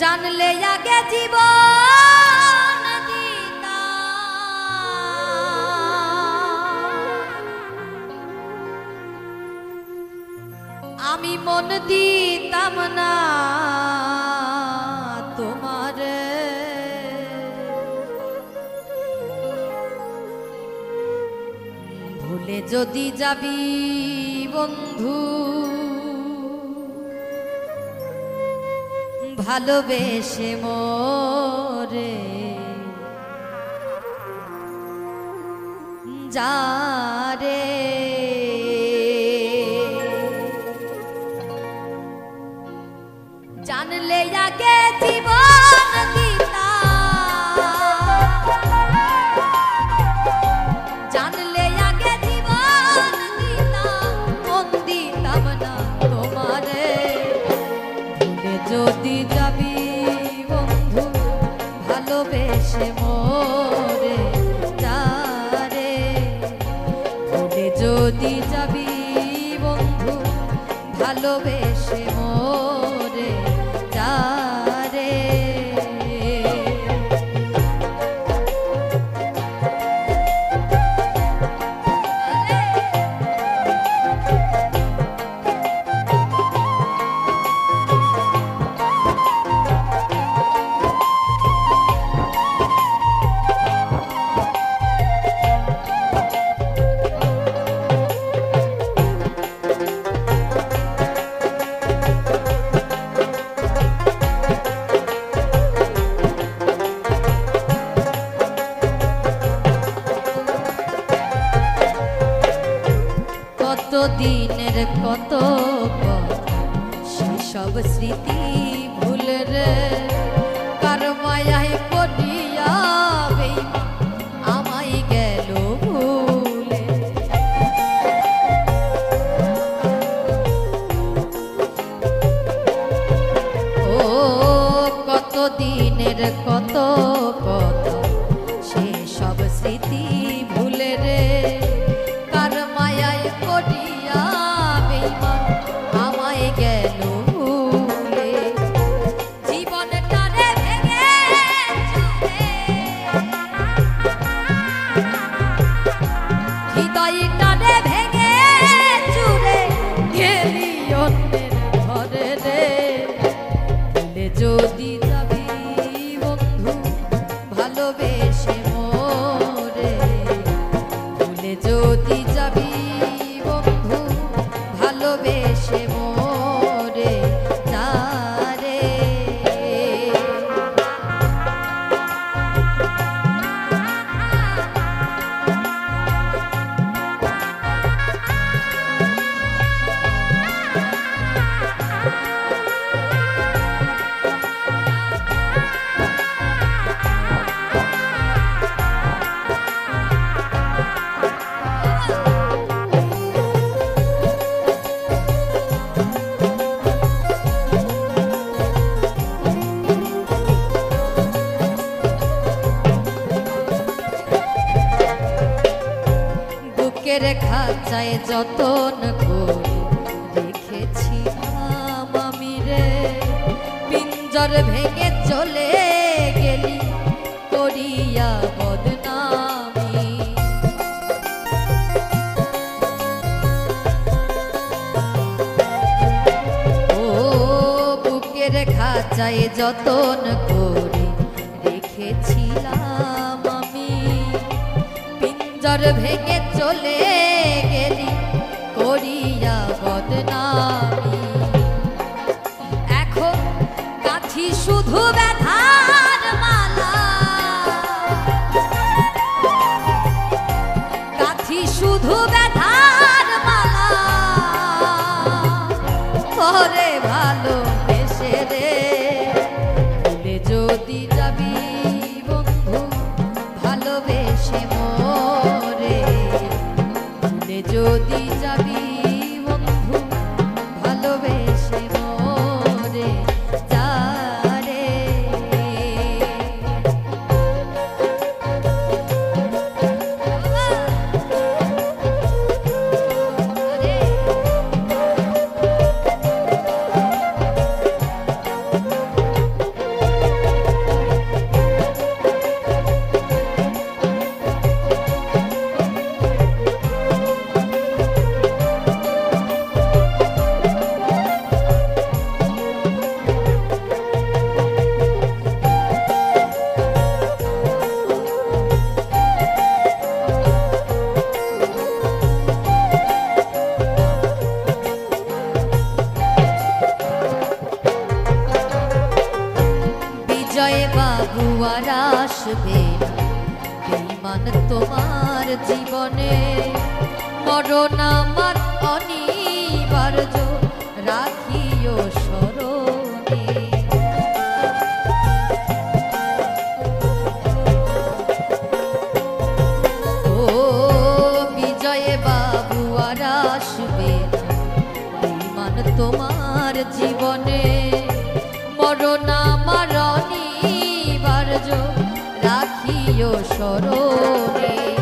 জানলে আগে জীবন আমি মন দিতাম না তোমার। ভুলে যদি যাবি বন্ধু ভালোবেসে মোরে। যারে জানলে আগে জানলে যদি যাবি বন্ধু ভালোবেসে কত দিনের কত সেসব স্মৃতি ভুলের কারও মায়ায় ভালোবেসে খাঁচায় যতন করে রেখেছিলাম আমি রে। পিঞ্জর ভেঙে চলে গেলি করিয়া বদনামি। ও বুকের খাঁচায় যতন করে রেখেছিলাম আমি। পিঞ্জর ভেঙে চলে শুধু ব্যথার মালা। কাছি শুধু ব্যথার মালা। করে ভালো বেসে রে। জোয়ার আসবে। তোমার জীবনে। মরণ আমার অনিবার্য। আয়ো সরণে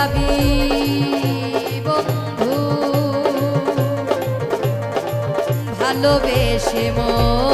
যাবি ভালোবেসে মন